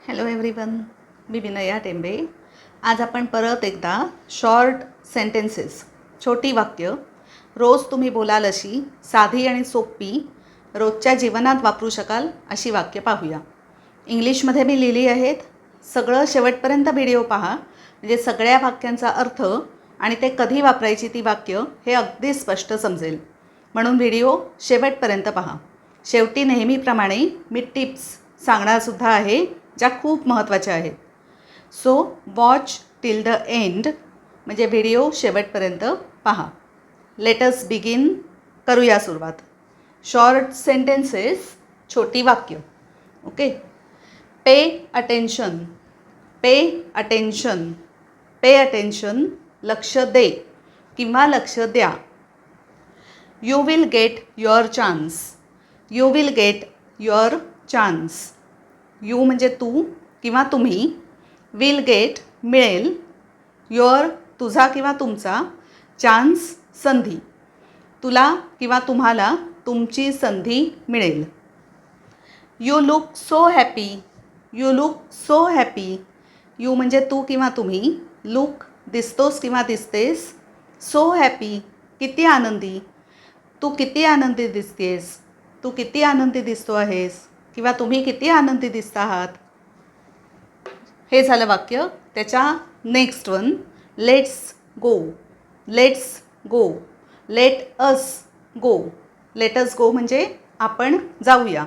Hello everyone मी विनया टेंबे. आज आपण परत एकदा शॉर्ट सेंटेन्सेस छोटी वाक्य रोज तुम्ही बोलाल अशी साधी आणि सोपी रोजच्या जीवनात वापरू शकाल अशी वाक्य पाहूया. इंग्लिशमध्ये मी लिहिली आहेत सगळं शेवटपर्यंत व्हिडिओ पहा म्हणजे सगळ्या वाक्यांचा अर्थ आणि ते कधी वापरायची ती वाक्य हे अगदी स्पष्ट समजेल. म्हणून व्हिडिओ शेवटपर्यंत पहा. शेवटी नेहमीप्रमाणे मी टिप्स सांगणारसुद्धा आहे. ज्या खूप महत्त्वाच्या आहेत. So watch till the end म्हणजे व्हिडिओ शेवटपर्यंत पहा. लेटस बिगिन करूया सुरुवात. शॉर्ट सेंटेन्सेस छोटी वाक्य. Okay pay attention pay attention pay attention लक्ष दे किंवा लक्ष द्या. You will get your chance you will get your chance you म्हणजे तू किंवा तुम्ही विल गेट मिळेल युअर तुझा किंवा तुमचा चान्स संधी. तुला किंवा तुम्हाला तुमची संधी मिळेल. You look so happy you look so happy you म्हणजे तू किंवा तुम्ही लुक दिसतोस किंवा दिसतेस सो हॅपी किती आनंदी. तू किती आनंदी दिसतेस. तू किती आनंदी दिसतो आहेस. किंवा तुम्ही किती आनंदी दिसत आहात? हे झालं वाक्य. त्याच्या next one let's go let's go let us go let's go म्हणजे आपण जाऊया.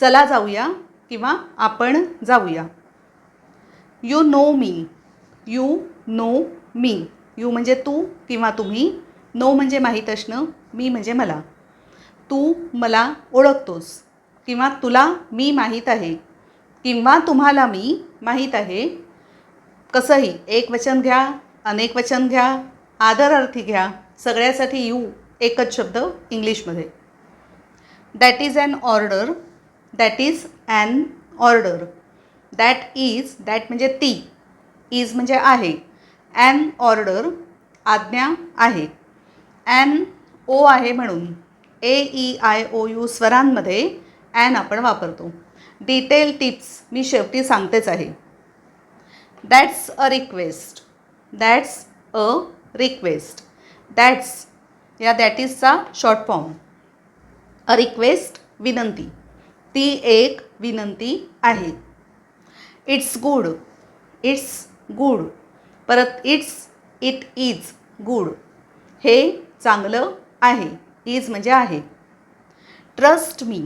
चला जाऊया किंवा आपण जाऊया. You know me you know me you म्हणजे तू किंवा तुम्ही. नो म्हणजे माहीत असणं. मी म्हणजे मला. तू मला ओळखतोस. किंवा तुला मी माहीत आहे किंवा तुम्हाला मी माहीत आहे कसंही एक वचन घ्या अनेक वचन घ्या आदरार्थी घ्या सगळ्यासाठी यू एकच शब्द इंग्लिशमध्ये. That is an order that is an order that is that म्हणजे ती इज म्हणजे आहे. ॲन ऑर्डर आज्ञा आहे. ॲन ओ आहे म्हणून. A E I O U स्वरांमध्ये an आपण वापरतो. डिटेल टिप्स मी शेवटी सांगतेच आहे. That's a request that's a request that's या दॅट इजचा शॉर्ट फॉर्म अ रिक्वेस्ट विनंती. ती एक विनंती आहे. इट्स गुड इट्स गुड परत इट्स इट इज गुड हे चांगलं आहे. इज म्हणजे आहे. Trust me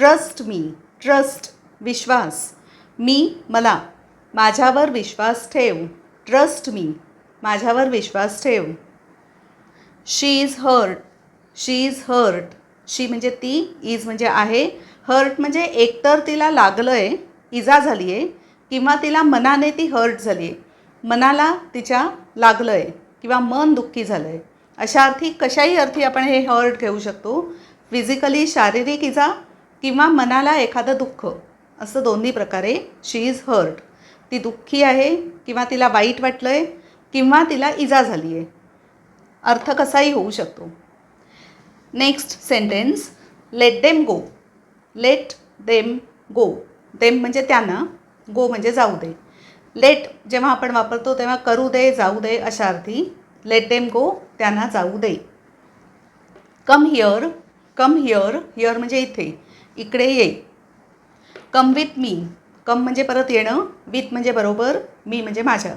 trust me trust विश्वास मी मला माझ्यावर विश्वास ठेव ट्रस्ट मी माझ्यावर विश्वास ठेव she is hurt she is hurt she म्हणजे ती इज म्हणजे आहे. हर्ट म्हणजे एकतर तिला लागलं आहे इजा झाली आहे किंवा तिला मनाने ती हर्ट झाली आहे मनाला तिच्या लागलं आहे किंवा मन दुःखी झालं आहे अशा अर्थी कशाही अर्थी आपण हे हर्ट घेऊ शकतो. फिजिकली शारीरिक इजा किंवा मनाला एखादं दुःख असं दोन्ही प्रकारे. शी इज हर्ट ती दुःखी आहे किंवा तिला वाईट वाटलं आहे किंवा तिला इजा झाली आहे अर्थ कसाही होऊ शकतो. Next sentence let them go let them go them म्हणजे त्यांना. गो म्हणजे जाऊ दे. लेट जेव्हा आपण वापरतो तेव्हा करू दे जाऊ दे अशा अर्थी. लेट देम गो त्यांना जाऊ दे. Come here come here here म्हणजे इथे. इकडे ये. कम विथ मी कम म्हणजे परत येणं विथ म्हणजे बरोबर मी म्हणजे माझ्या.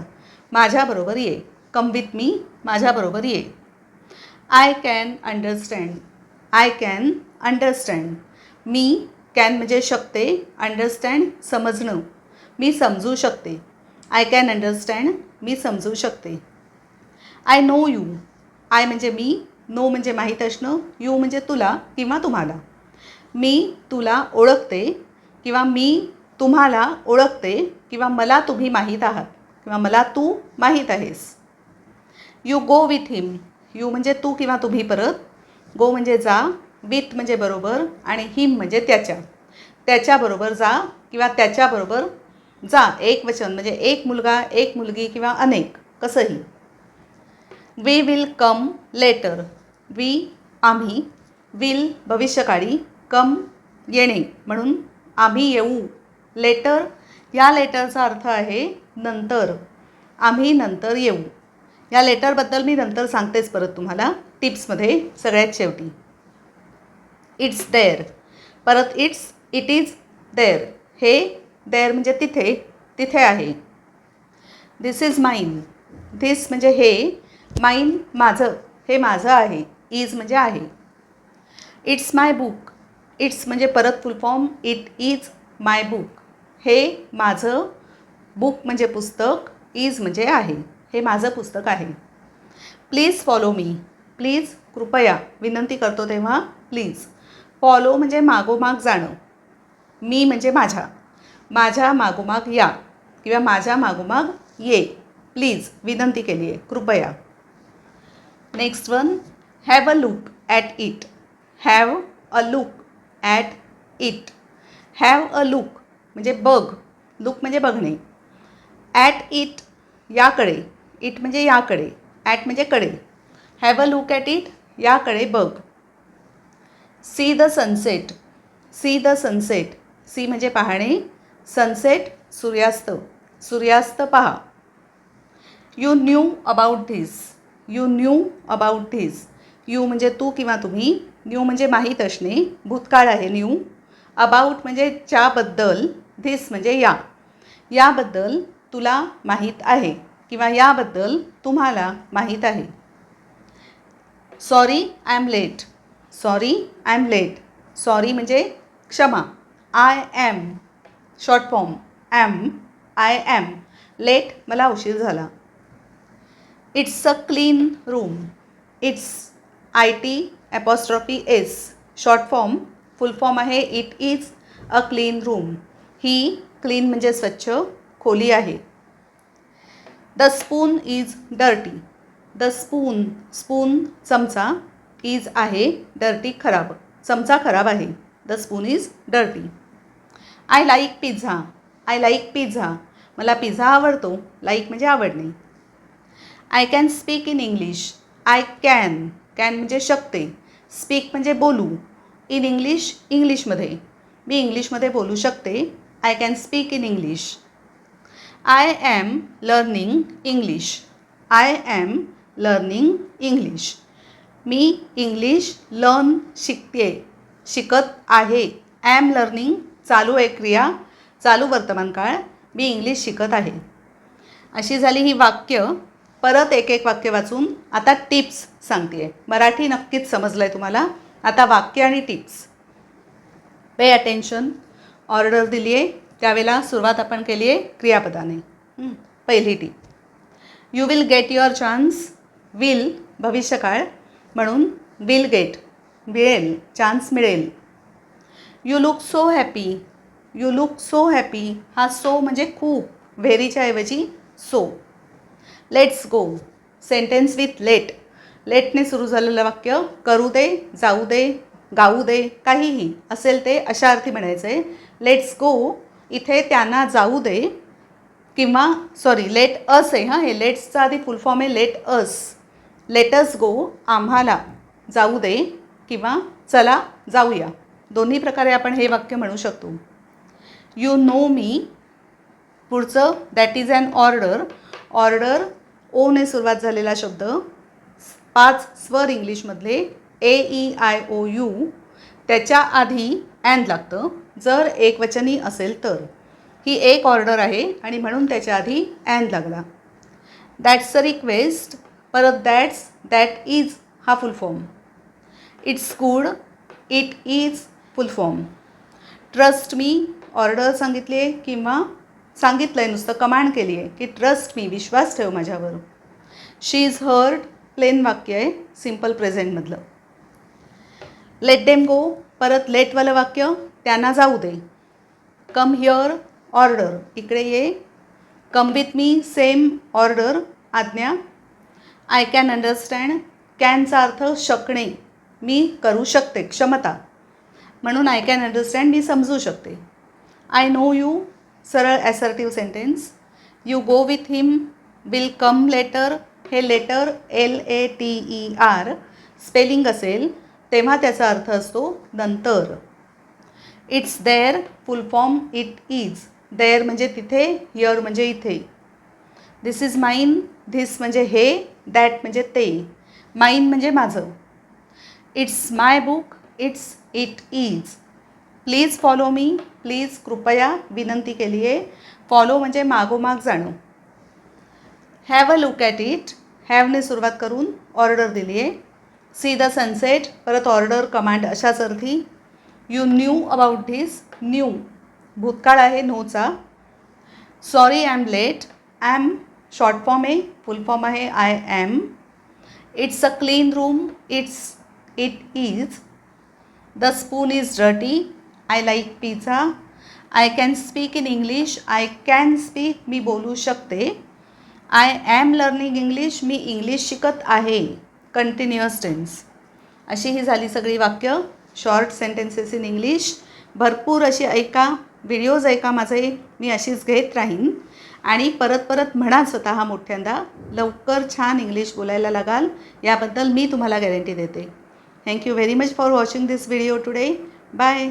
माझ्याबरोबर ये. कम विथ मी माझ्याबरोबर ये. I can understand I can understand me can म्हणजे शकते अंडरस्टँड समजणं. मी समजू शकते. आय कॅन अंडरस्टँड मी समजू शकते. आय नो यू आय म्हणजे मी नो म्हणजे माहीत असणं यू म्हणजे तुला किंवा तुम्हाला. मी तुला ओळखते किंवा मी तुम्हाला ओळखते किंवा मला तुम्ही माहीत आहात किंवा मला तू माहीत आहेस. You go with him you म्हणजे तू किंवा तुम्ही परत. गो म्हणजे जा विथ म्हणजे बरोबर आणि हिम म्हणजे त्याच्या. त्याच्याबरोबर जा किंवा त्याच्याबरोबर जा. एक वचन म्हणजे एक मुलगा एक मुलगी किंवा अनेक कसंही. We will come later we आम्ही विल भविष्यकाळी कम येणे म्हणून आम्ही येऊ. लेटर या लेटरचा अर्थ आहे नंतर. आम्ही नंतर येऊ. या लेटरबद्दल मी नंतर सांगतेच परत तुम्हाला टिप्समध्ये सगळ्यात शेवटी. इट्स देअर परत इट्स इट इज देअर हे देअर म्हणजे तिथे तिथे आहे. दिस इज माईन धिस म्हणजे हे माईन माझं हे माझं आहे. इज म्हणजे आहे. इट्स माय बुक इट्स म्हणजे परत full form it is my book. हे माझं बुक म्हणजे पुस्तक इज म्हणजे आहे. हे माझं पुस्तक आहे. प्लीज फॉलो मी प्लीज कृपया. विनंती करतो तेव्हा प्लीज फॉलो म्हणजे मागोमाग जाणं. मी म्हणजे माझ्या. माझ्या मागोमाग या. किंवा माझ्या मागोमाग ये. प्लीज विनंती केली आहे. कृपया. Next one have a look at it have a look at it have a look म्हणजे बघ. लुक म्हणजे बघणे. ॲट इट याकडे. इट म्हणजे याकडे. ॲट म्हणजे कडे. Have a look at it याकडे बघ. See the sunset see the sunset see म्हणजे पाहणे. सनसेट सूर्यास्त. सूर्यास्त पहा. You knew about this you knew about this you म्हणजे तू किंवा तुम्ही न्यू म्हणजे माहीत असणे भूतकाळ आहे न्यू अबाउट म्हणजे च्याबद्दल धिस म्हणजे या. याबद्दल तुला माहीत आहे किंवा याबद्दल तुम्हाला माहीत आहे. Sorry I am late sorry I am late sorry म्हणजे क्षमा. I am short form am I am late मला उशीर झाला. It's a clean room it's I T apostrophe S short form full form आहे. It is a clean room he clean म्हणजे स्वच्छ खोली आहे. The spoon is dirty the spoon spoon चमचा is आहे. डर्टी खराब. चमचा खराब आहे. The spoon is dirty I like pizza I like pizza मला पिझ्झा आवडतो. लाईक म्हणजे आवडणे. I can speak in English I can can म्हणजे शकते. स्पीक म्हणजे बोलू. इन इंग्लिश इंग्लिशमध्ये मी इंग्लिशमध्ये बोलू शकते. I can speak in English I am learning English I am learning English me English learn शिकते. शिकत आहे. ॲम लर्निंग चालू आहे क्रिया. चालू वर्तमानकाळ. मी इंग्लिश शिकत आहे. अशी झाली ही वाक्य. परत एक एक वाक्य वाचून आता टिप्स सांगते आहे मराठी नक्कीच समजलं आहे तुम्हाला. आता वाक्य आणि टिप्स. पे अटेन्शन ऑर्डर दिली आहे त्यावेळेला सुरुवात आपण केली आहे क्रियापदाने पहिली टीप. You will get your chance will भविष्यकाळ म्हणून विल गेट मिळेल चान्स मिळेल. You look so happy you look so happy हा सो म्हणजे खूप. व्हेरीच्या ऐवजी so let's go sentence with let लेटने सुरू झालेलं वाक्य करू दे जाऊ दे गाऊ दे काहीही असेल ते अशा अर्थी म्हणायचं. आहे लेट्स गो इथे त्यांना जाऊ दे किंवा सॉरी लेट अस आहे हां? हे लेट्सचा आधी फुल फॉर्म आहे लेट अस लेटस गो आम्हाला जाऊ दे किंवा चला जाऊया. दोन्ही प्रकारे आपण हे वाक्य म्हणू शकतो. यू नो मी पुढचं that is an order order one सुरुवात झालेला शब्द. पाच स्वर इंग्लिशमधले A E I O U त्याच्या आधी अँड लागतं. जर एकवचनी असेल तर. ही एक ऑर्डर आहे आणि म्हणून त्याच्या आधी अँड लागला. दॅट्स अ रिक्वेस्ट परत दॅट्स दॅट इज हा full form it's good it is full form trust me order सांगितली आहे किंवा सांगितलं आहे नुसतं कमांड केली आहे की ट्रस्ट मी विश्वास ठेव माझ्यावर. शी इज हर्ड प्लेन वाक्य आहे सिंपल प्रेझेंटमधलं लेट डेम गो परत लेटवालं वाक्य त्यांना जाऊ दे. कम हिअर ऑर्डर इकडे ये. Come with me same order आज्ञा. आय कॅन अंडरस्टँड कॅनचा अर्थ शकणे. मी करू शकते क्षमता. म्हणून आय कॅन अंडरस्टँड मी समजू शकते. आय नो यू सरळ assertive sentence you go with him will come later हे later L A T E R spelling असेल तेव्हा त्याचा अर्थ असतो नंतर. It's there full form it is there म्हणजे तिथे हिअर म्हणजे इथे. दिस इज माईन धिस म्हणजे हे दॅट म्हणजे ते. माईन म्हणजे माझं. It's my book it's it is please follow me please कृपया विनंती केली आहे. फॉलो म्हणजे मागोमाग जाणं. Have a look at it हॅवने सुरुवात करून ऑर्डर दिली आहे. सी द सनसेट परत ऑर्डर कमांड अशाच अर्थी you knew about this knew भूतकाळ आहे नोचा sorry I am late I am short form आहे. फुल फॉर्म आहे. I am it's a clean room it's it is the spoon is dirty I like pizza I can speak in English I can speak मी बोलू शकते. I am learning English मी English शिकत आहे. Continuous tense अशी ही झाली सगळी वाक्य. Short sentences in English भरपूर अशी ऐका. व्हिडिओज ऐका माझे. मी अशीच घेत राहीन. आणि परत परत म्हणा स्वतः मोठ्यांदा लवकर छान इंग्लिश बोलायला लागाल. याबद्दल मी तुम्हाला गॅरंटी देते. Thank you very much for watching this video today bye